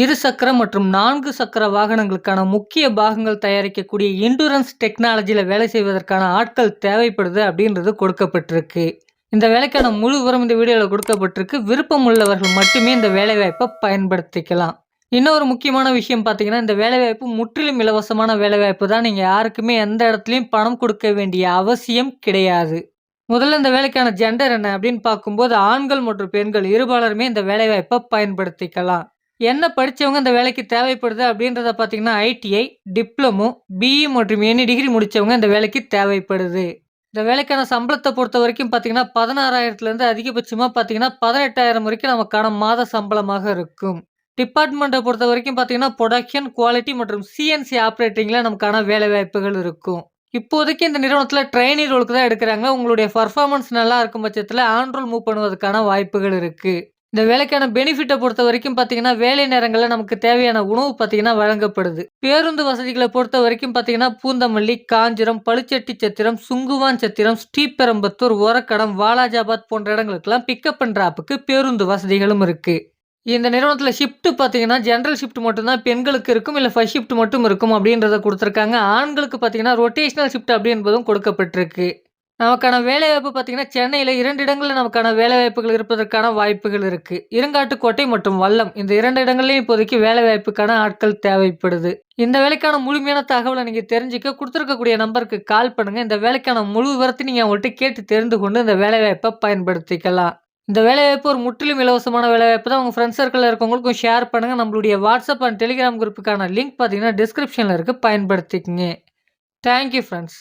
இரு சக்கர மற்றும் நான்கு சக்கர வாகனங்களுக்கான முக்கிய பாகங்கள் தயாரிக்கக்கூடிய இண்டூரன்ஸ் டெக்னாலஜியில் வேலை செய்வதற்கான ஆட்கள் தேவைப்படுது அப்படின்றது கொடுக்கப்பட்டிருக்கு. இந்த வேலைக்கான முழு விவரம் இந்த வீடியோவில் கொடுக்கப்பட்டிருக்கு. விருப்பம் உள்ளவர்கள் மட்டுமே இந்த வேலைவாய்ப்பை பயன்படுத்திக்கலாம். இன்னொரு முக்கியமான விஷயம் பார்த்தீங்கன்னா இந்த வேலைவாய்ப்பு முற்றிலும் இலவசமான வேலைவாய்ப்பு தான். நீங்கள் யாருக்குமே எந்த இடத்துலையும் பணம் கொடுக்க வேண்டிய அவசியம் கிடையாது. முதல்ல இந்த வேலைக்கான ஜெண்டர் என்ன அப்படின்னு பார்க்கும்போது ஆண்கள் மற்றும் பெண்கள் இருபாலருமே இந்த வேலைவாய்ப்பை பயன்படுத்திக்கலாம். என்ன படித்தவங்க இந்த வேலைக்கு தேவைப்படுது அப்படின்றத பார்த்தீங்கன்னா ஐடிஐ டிப்ளமோ பிஇ மற்றும் எனி டிகிரி முடித்தவங்க இந்த வேலைக்கு தேவைப்படுது. இந்த வேலைக்கான சம்பளத்தை பொறுத்த வரைக்கும் பார்த்தீங்கன்னா பதினாறாயிரத்துலேருந்து அதிகபட்சமாக பார்த்தீங்கன்னா பதினெட்டாயிரம் வரைக்கும் நமக்கான மாத சம்பளமாக இருக்கும். டிபார்ட்மெண்ட்டை பொறுத்த வரைக்கும் பார்த்தீங்கன்னா ப்ரொடக்ஷன் குவாலிட்டி மற்றும் சிஎன்சி ஆப்ரேட்டிங்கில் நமக்கான வேலை வாய்ப்புகள் இருக்கும். இப்போதைக்கு இந்த நிறுவனத்தில் ட்ரெயினி ரோலுக்கு தான் எடுக்கிறாங்க. உங்களுடைய பர்ஃபார்மன்ஸ் நல்லா இருக்கும் பட்சத்தில் ஆன்ரோல் மூவ் பண்ணுவதற்கான வாய்ப்புகள் இருக்குது இந்த வேலைக்கான பெனிஃபிட்டை பொறுத்த வரைக்கும் பார்த்தீங்கன்னா வேலை நேரங்களில் நமக்கு தேவையான உணவு பார்த்தீங்கன்னா வழங்கப்படுது. பேருந்து வசதிகளை பொறுத்த வரைக்கும் பார்த்தீங்கன்னா பூந்தமல்லி காஞ்சிரம் பழுச்செட்டி சத்திரம் சுங்குவான் சத்திரம் ஸ்ரீபெரம்பத்தூர் ஓரக்கடம் வாலாஜாபாத் போன்ற இடங்களுக்கெல்லாம் பிக்கப் பண்ணுற ஆப்புக்கு பேருந்து வசதிகளும் இருக்குது இந்த நிறுவனத்தில் ஷிஃப்ட் பார்த்தீங்கன்னா ஜென்ரல் ஷிஃப்ட் மட்டும்தான் பெண்களுக்கு இருக்கும் இல்லை ஃபர்ஸ்ட் ஷிஃப்ட் மட்டும் இருக்கும் அப்படின்றத கொடுத்துருக்காங்க. ஆண்களுக்கு பார்த்தீங்கன்னா ரொட்டேஷனல் ஷிஃப்ட் அப்படின்றதும் கொடுக்கப்பட்டிருக்கு. நமக்கான வேலைவாய்ப்பு பார்த்தீங்கன்னா சென்னையில் இரண்டு இடங்களில் நமக்கான வேலைவாய்ப்புகள் இருப்பதற்கான வாய்ப்புகள் இருக்குது இருங்காட்டுக்கோட்டை மற்றும் வல்லம். இந்த இரண்டு இடங்கள்லையும் இப்போதைக்கு வேலைவாய்ப்புக்கான ஆட்கள் தேவைப்படுது. இந்த வேலைக்கான முழுமையான தகவலை நீங்கள் தெரிஞ்சுக்க கொடுத்துருக்கக்கூடிய நம்பருக்கு கால் பண்ணுங்கள் இந்த வேலைக்கான முழு விவரத்தை நீங்கள் அவங்கள்ட்ட கேட்டு தெரிந்து கொண்டு இந்த வேலைவாய்ப்பை பயன்படுத்திக்கலாம். இந்த வேலைவாய்ப்பு ஒரு முற்றிலும் இலவசமான வேலைவாய்ப்பு தான். உங்கள் ஃப்ரெண்ட்ஸ் சர்க்கிளில் இருக்கவங்களுக்கும் ஷேர் பண்ணுங்கள் நம்மளுடைய வாட்ஸ்அப் அண்ட் டெலிகிராம் குரூப்புக்கான லிங்க் பார்த்தீங்கன்னா டிஸ்கிரிப்ஷனில் இருக்குது பயன்படுத்திக்கங்க. Thank you friends